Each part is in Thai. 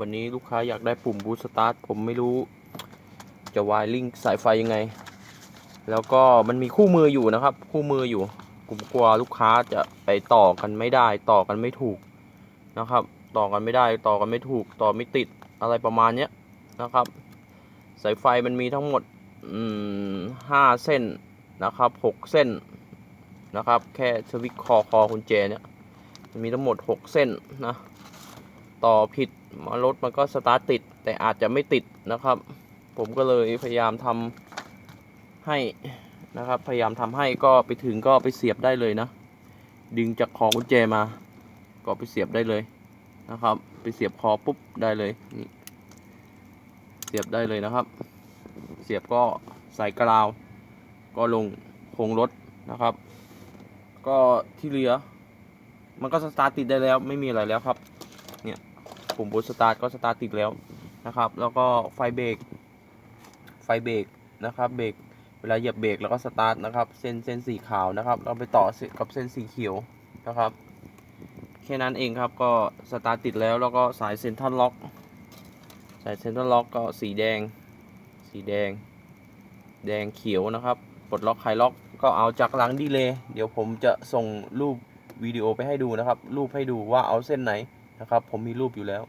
วันนี้ลูกค้าอยากได้ปุ่มบูสตาร์ทผมไม่รู้ จะวายลิงสายไฟยังไง แล้วก็มันมีคู่มืออยู่นะครับ คู่มืออยู่ผมกลัวลูกค้าจะไปต่อกันไม่ได้ ต่อกันไม่ถูกนะครับ ต่อกันไม่ได้ต่อกันไม่ถูก ต่อไม่ติดอะไรประมาณเนี้ยนะครับ สายไฟมันมีทั้งหมดห้าเส้นนะครับหกเส้นนะครับ แค่สวิตช์คอคอกุญแจเนี่ยมันมีทั้งหมดหกเส้นนะ ต่อผิดมารถมันก็สตาร์ทติด แต่อาจจะไม่ติดนะครับ ผมก็เลยพยายามทำให้นะครับ พยายามทำให้ก็ไปถึงก็ไปเสียบได้เลยนะ ดึงจากคอกุญแจมา ก็ไปเสียบได้เลยนะครับ ไปเสียบคอปุ๊บได้เลยนี่เสียบได้เลยนะครับ เสียบก็ใส่กราว ก็ลงโครงรถนะครับ ก็ที่เหลือ มันก็สตาร์ทติดได้แล้วไม่มีอะไรแล้วครับ ปุ่มบูสตาร์ทก็สตาร์ทติดแล้วนะครับ แล้วก็ไฟเบรกไฟเบรกนะครับเบรกเวลาเหยียบเบรกแล้วก็สตาร์ทนะครับ เส้นเส้นสีขาวนะครับ เราไปต่อกับเส้นสีเขียวนะครับ แค่นั้นเองครับก็สตาร์ทติดแล้วแล้วก็สายเซนทรัลล็อกสายเซนทรัลล็อกก็สีแดง สีแดง แดงเขียวนะครับปลดล็อกไขล็อกก็เอาจากหลังดีเลยเดี๋ยวผมจะส่งรูปวิดีโอไปให้ดูนะครับ รูปให้ดูว่าเอาเส้นไหน นะครับ ผมมีรูปอยู่แล้ว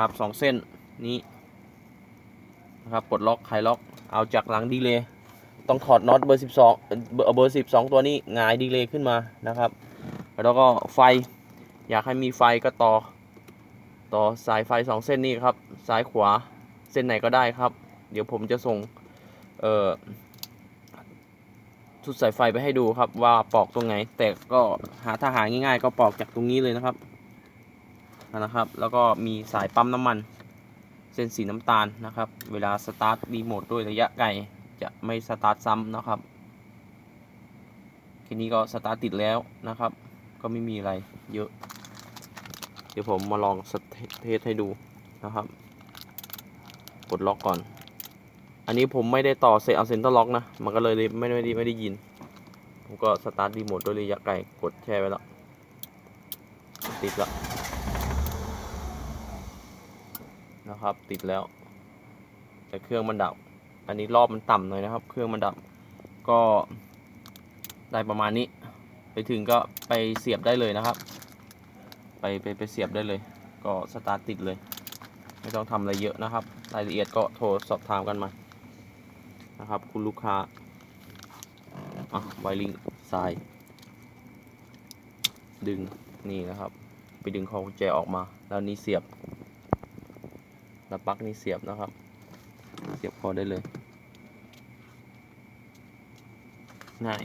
ครับสองเส้นนี้นะครับปลดล็อกไขล็อกเอาจากหลังดีเลยต้องถอดน็อตเบอร์สิบสองเบอร์เบอร์สิบสองตัวนี้งายดีเลยขึ้นมานะครับ แล้วก็ไฟอยากให้มีไฟก็ต่อ ต่อสายไฟสองเส้นนี้ครับ ซ้ายขวาเส้นไหนก็ได้ครับ เดี๋ยวผมจะส่งเอ่อชุดสายไฟไปให้ดูครับว่าปอกตรงไหน แต่ก็หาถ้าหาง่ายๆ ก็ปอกจากตรงนี้เลยนะครับ นะครับ แล้วก็มีสายปั๊มน้ำมันเส้นสีน้ำตาลนะครับ เวลาสตาร์ทรีโมทด้วยระยะไกลจะไม่สตาร์ทซ้ำนะครับทีนี้ก็สตาร์ทติดแล้วนะครับ ก็ไม่มีอะไรเยอะ เดี๋ยวผมมาลองสเทสให้ดูนะครับกดล็อกก่อน อันนี้ผมไม่ได้ต่อเซเอาเซนเตอร์ล็อกนะ มันก็เลยไม่ได้ไม่ได้ยิน ผมก็สตาร์ทรีโมทด้วยระยะไกล กดแช่ไว้แล้ว ติดแล้ว นะครับ ติดแล้ว แต่เครื่องมันดับ อันนี้รอบมันต่ำหน่อยนะครับ เครื่องมันดับ ก็ได้ประมาณนี้ ไปถึงก็ไปเสียบได้เลยนะครับ ไปไปไปเสียบได้เลย ก็สตาร์ทติดเลย ไม่ต้องทำอะไรเยอะนะครับ รายละเอียดก็โทรสอบถามกันมานะครับ คุณลูกค้าอะไวริงสาย ดึงนี่นะครับ ไปดึงคอกุญแจออกมา แล้วนี่เสียบ แล้วปลั๊กนี่เสียบนะครับ เสียบพอได้เลยง่าย